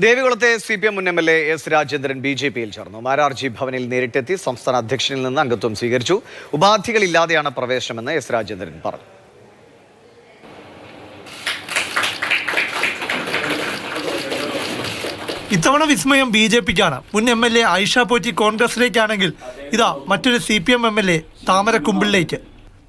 ദേവികുളത്തെ C P M മുൻ M L A S Rajendran B J പിയിൽ ചേർന്നു. മാരാർജി ഭവനിൽ നേരിട്ടെത്തി സംസ്ഥാന അധ്യക്ഷനിൽ നിന്ന് അംഗത്വം സ്വീകരിച്ചു. ഉപാധികളില്ലാതെയാണ് പ്രവേശനമെന്ന് എസ് രാജേന്ദ്രൻ പറഞ്ഞു. ഇത്തവണ വിസ്മയം ബി ജെ പിക്കാണ്. മുൻ M L A Aisha Potti കോൺഗ്രസിലേക്കാണെങ്കിൽ ഇതാ മറ്റൊരു C P M M L A താമരക്കുമ്പിളിലേക്ക്.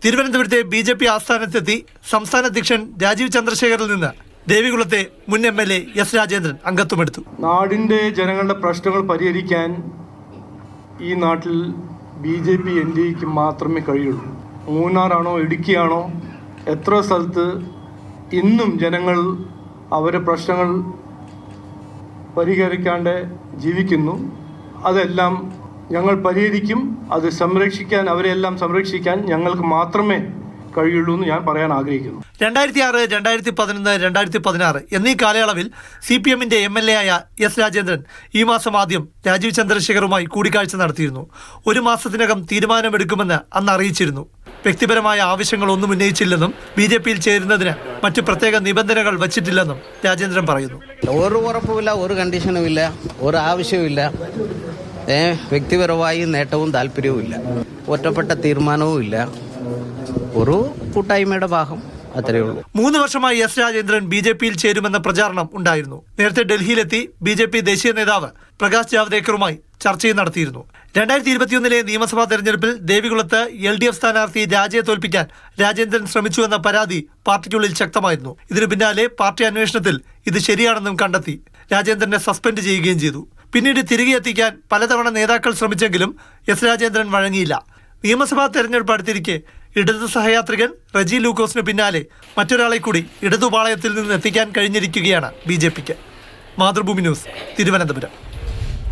തിരുവനന്തപുരത്തെ ബി ജെ പി ആസ്ഥാനത്തെത്തി സംസ്ഥാന അധ്യക്ഷൻ രാജീവ് ചന്ദ്രശേഖറിൽ നിന്ന് ദേവികുളത്തെ മുൻ M L A S Rajendran അംഗത്വമെടുത്തു. നാടിന്റെ ജനങ്ങളുടെ പ്രശ്നങ്ങൾ പരിഹരിക്കാൻ ഈ നാട്ടിൽ B J P N D എക്ക് മാത്രമേ കഴിയുള്ളൂ. മൂന്നാറാണോ ഇടുക്കിയാണോ എത്ര സ്ഥലത്ത് ഇന്നും ജനങ്ങൾ അവരെ പ്രശ്നങ്ങൾ പരിഹരിക്കാണ്ട് ജീവിക്കുന്നു. അതെല്ലാം ഞങ്ങൾ പരിഹരിക്കും അത് സംരക്ഷിക്കാൻ അവരെല്ലാം സംരക്ഷിക്കാൻ ഞങ്ങൾക്ക് മാത്രമേ കഴിയുള്ളൂ എന്ന് ഞാൻ പറയാൻ ആഗ്രഹിക്കുന്നു. രണ്ടായിരത്തി ആറ് രണ്ടായിരത്തി പതിനൊന്ന് രണ്ടായിരത്തി പതിനാറ് എന്നീ കാലയളവിൽ സി പി എമ്മിന്റെ എം എൽ എ ആയ എസ് രാജേന്ദ്രൻ ഈ മാസം ആദ്യം രാജീവ് ചന്ദ്രശേഖറുമായി കൂടിക്കാഴ്ച നടത്തിയിരുന്നു. ഒരു മാസത്തിനകം തീരുമാനമെടുക്കുമെന്ന് അന്ന് അറിയിച്ചിരുന്നു. വ്യക്തിപരമായ ആവശ്യങ്ങളൊന്നും ഉന്നയിച്ചില്ലെന്നും ബി ജെ പിയിൽ ചേരുന്നതിന് മറ്റു പ്രത്യേക നിബന്ധനകൾ വച്ചിട്ടില്ലെന്നും രാജേന്ദ്രൻ പറയുന്നു. ഒരു ഉറപ്പുമില്ല ഒരു കണ്ടീഷനും ഇല്ല ഒരു ആവശ്യവുമില്ല. വ്യക്തിപരമായി നേട്ടവും താല്പര്യവും ഇല്ല ഒറ്റപ്പെട്ട തീരുമാനവും ഇല്ല ഒരു കൂട്ടായ്മയുടെ ഭാഗം അത്രയേ ഉള്ളൂ. മൂന്ന് വർഷമായി എസ് രാജേന്ദ്രൻ ബി ജെ പിയിൽ ചേരുമെന്ന പ്രചാരണം ഉണ്ടായിരുന്നു. നേരത്തെ ഡൽഹിയിലെത്തി ബി ജെ പി ദേശീയ നേതാവ് പ്രകാശ് ജാവ്ദേക്കറുമായി ചർച്ചയും നടത്തിയിരുന്നു. രണ്ടായിരത്തി ഇരുപത്തിയൊന്നിലെ നിയമസഭാ തെരഞ്ഞെടുപ്പിൽ ദേവികുളത്ത് എൽ ഡി എഫ് സ്ഥാനാർത്ഥി രാജയെ തോൽപ്പിക്കാൻ രാജേന്ദ്രൻ ശ്രമിച്ചുവെന്ന പരാതി പാർട്ടിക്കുള്ളിൽ ശക്തമായിരുന്നു. ഇതിനു പിന്നാലെ പാർട്ടി അന്വേഷണത്തിൽ ഇത് ശരിയാണെന്നും കണ്ടെത്തി. രാജേന്ദ്രനെ സസ്പെൻഡ് ചെയ്യുകയും ചെയ്തു. പിന്നീട് തിരികെ എത്തിക്കാൻ പലതവണ നേതാക്കൾ ശ്രമിച്ചെങ്കിലും എസ് രാജേന്ദ്രൻ വഴങ്ങിയില്ല. നിയമസഭാ തെരഞ്ഞെടുപ്പ് അടുത്തിരിക്കെ ഇടതു സഹയാത്രികൻ റജി ലൂക്കോസിന് പിന്നാലെ മറ്റൊരാളെ കൂടി ഇടതുപാളയത്തിൽ നിന്ന് എത്തിക്കാൻ കഴിഞ്ഞിരിക്കുകയാണ് ബി ജെ പിക്ക്. മാതൃഭൂമി ന്യൂസ് തിരുവനന്തപുരം.